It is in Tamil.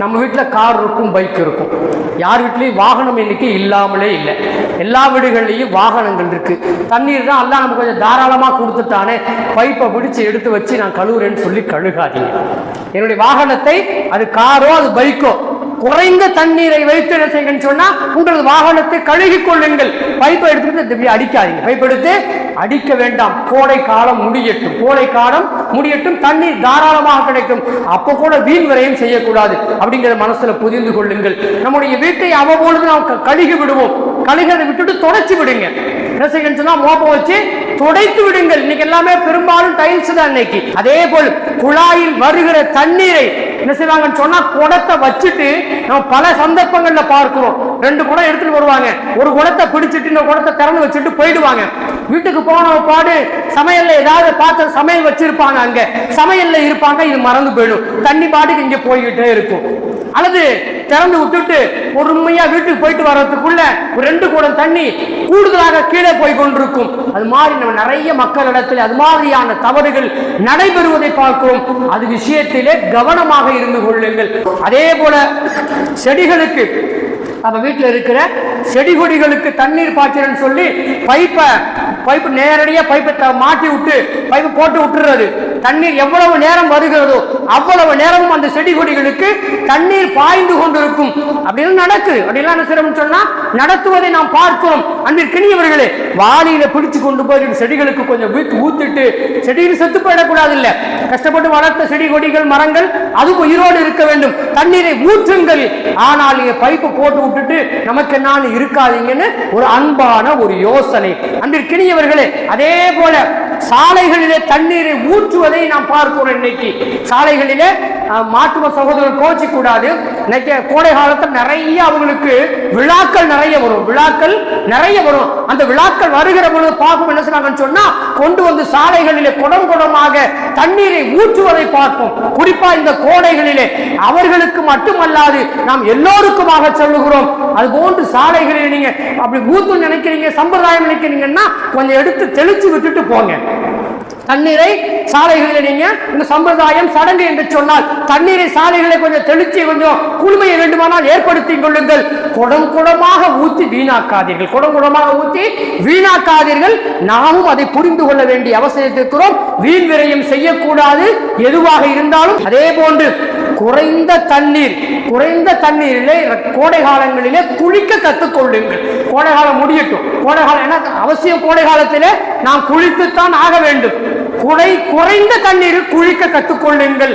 நம்ம வீட்டில் கார் இருக்கும் பைக் இருக்கும். யார் வீட்லேயும் வாகனம் எண்ணிக்கை இல்லாமலே இல்லை. எல்லா வீடுகள்லையும் வாகனங்கள் இருக்குது தண்ணீர் தான் எல்லாம் நம்ம கொஞ்சம் தாராளமாக கொடுத்துட்டானே. பைப்பை பிடிச்சு எடுத்து வச்சு நான் கழுவுறேன்னு சொல்லி கழுகாதீங்க. என்னுடைய வாகனத்தை அது காரோ அது பைக்கோ குறைந்த தண்ணீரை வைத்து என்ன செய்யுங்கன்னு சொன்னா உங்களது வாகனத்தை கழுகி கொள்ளுங்கள். பைப்பை எடுத்துட்டு அடிக்காதீங்க. பைப் எடுத்து அடிக்க வேண்டாம். கோடை காலம் முடியட்டும். கோடை காலம் முடியட்டும். தண்ணீர் தாராளமாக கிடைக்கும். அப்போ கூட வீண் விரயம் செய்யக்கூடாது. அப்படிங்கிறத மனசுல புரிந்து கொள்ளுங்கள். நம்முடைய வீட்டை அவ்வப்பொழுது நாம் க- கழுகி விடுவோம். கழுகதை விட்டுட்டு தொடச்சி விடுங்க. என்ன செய்யணும்னு சொன்னா மோப்பம் வச்சு துடைத்து விடுங்கள். இன்னைக்கு எல்லாமே பெரும்பாலும் டைல்ஸ் தான் இன்னைக்கு. அதே போல் குழாயில் வருகிற தண்ணீரை என்ன செய்வாங்கன்னு சொன்னா குடத்தை வச்சுட்டு நம்ம பல சந்தர்ப்பங்கள்ல பார்க்கிறோம். ரெண்டு குடம் எடுத்துட்டு வருவாங்க. ஒரு குடத்தை பிடிச்சிட்டு இந்த குடத்தை திறந்து வச்சுட்டு போயிடுவாங்க. வீட்டுக்கு போன பாடு சமையல்ல ஏதாவது பார்த்து சமையல் வச்சிருப்பாங்க அங்க. சமையல்ல இருப்பாங்க இது மறந்து போயிடும். தண்ணி பாட்டுக்கு இங்க போய்கிட்டே இருக்கும். அல்லது திறந்து விட்டுட்டு பொறுமையா வீட்டுக்கு போயிட்டு வர்றதுக்குள்ள ஒரு ரெண்டு குடம் தண்ணி கூடுதலாக கீழே போய் கொண்டிருக்கும். அது மாதிரி நம்ம நிறைய மக்களிடத்தில் அது மாதிரியான தவறுகள் நடைபெறுவதை பார்க்கிறோம். அது விஷயத்திலே கவனமாக இருந்து கொள்ளுங்கள். அதே போல செடிகளுக்கு நம்ம வீட்டில் இருக்கிற செடி கொடிகளுக்கு தண்ணீர் பாய்ச்சறன்னு சொல்லி பைப்பை பைப்பு நேரடியாக பைப்பை த- மாட்டி விட்டு பைப்பு போட்டு விட்டுறது. தண்ணீர் எவ்வளவு நேரம் வருகிறதோ அவ்வளவு நேரமும் அந்த செடி கொடிகளுக்கு தண்ணீர் பாய்ந்து கொண்டிருக்கும். அப்படின்னு நடக்குது. அப்படிலாம் என்ன செய்யறோம்னு சொன்னா நடத்துவதை நாம் பார்க்கிறோம். அன்பிற்கினியவர்களே வாளியில பிடிச்சு கொண்டு போய் இந்த செடிகளுக்கு கொஞ்சம் வீட்டு ஊத்திட்டு செடியில் செத்து போயிடக்கூடாது இல்ல கஷ்டப்பட்டு வளர்த்த செடி கொடிகள் மரங்கள் அது உயிரோடு இருக்க வேண்டும். தண்ணீரை ஊற்றுங்கள். ஆனால் நீங்க பைப்பு போட்டு போட்டுட்டு நமக்கு நான் இருக்காதீங்கன்னு ஒரு அன்பான ஒரு யோசனை. அன்பிற்கினியவர்களே அதே போல சாலைகளிலே தண்ணீரை ஊற்றுவதை நாம் பார்க்கிறோம் இன்னைக்கு. சாலைகளிலே அஹ், மாட்டுவ சகோதரர் கோச்சி கூடாது இன்னைக்கு கோடை காலத்தில் நிறைய அவங்களுக்கு விழாக்கள் நிறைய வரும். விழாக்கள் நிறைய வரும். அந்த விழாக்கள் வருகிற பொழுது பார்ப்போம் என்ன செய்றாங்கன்னு சொன்னா கொண்டு வந்து சாலைகளிலே குடம் குடமாக தண்ணீரை ஊற்றுவதை பார்ப்போம். குறிப்பா இந்த கோடைகளிலே அவர்களுக்கு மட்டுமல்லாது நாம் எல்லோருக்குமாக சொல்லுகிறோம். அது போன்று சாலைகளில் நீங்க அப்படி ஊத்து நினைக்கிறீங்க சம்பிரதாயம் நினைக்கிறீங்கன்னா கொஞ்சம் எடுத்து தெளிச்சு விட்டுட்டு போங்க. தண்ணீரை சாலைகளில் நீங்க இந்த சம்பிரதாயம் சடங்கு என்று சொன்னால் தண்ணீரை சாலைகளை கொஞ்சம் தெளிச்சு கொஞ்சம் குளுமையை வேண்டுமானால் ஏற்படுத்திக் கொள்ளுங்கள். குடம் குடமாக ஊத்தி வீணாக்காதீர்கள். குடம் குடமாக ஊத்தி வீணாக்காதீர்கள். நாமும் அதை புரிந்து கொள்ள வேண்டிய அவசியத்தில் இருக்கிறோம். வீண் விரயம் செய்யக்கூடாது. எதுவாக இருந்தாலும் அதே போன்று குறைந்த தண்ணீர் குறைந்த தண்ணீரிலே கோடை காலங்களிலே குளிக்க கற்றுக்கொள்ளுங்கள் கோடை காலம் முடியட்டும். கோடை காலம் என்ன அவசியம் கோடை காலத்திலே நாம் குளித்துத்தான் ஆக வேண்டும். குறை குறைந்த தண்ணீரில் குளிக்க கற்றுக்கொள்ளுங்கள்.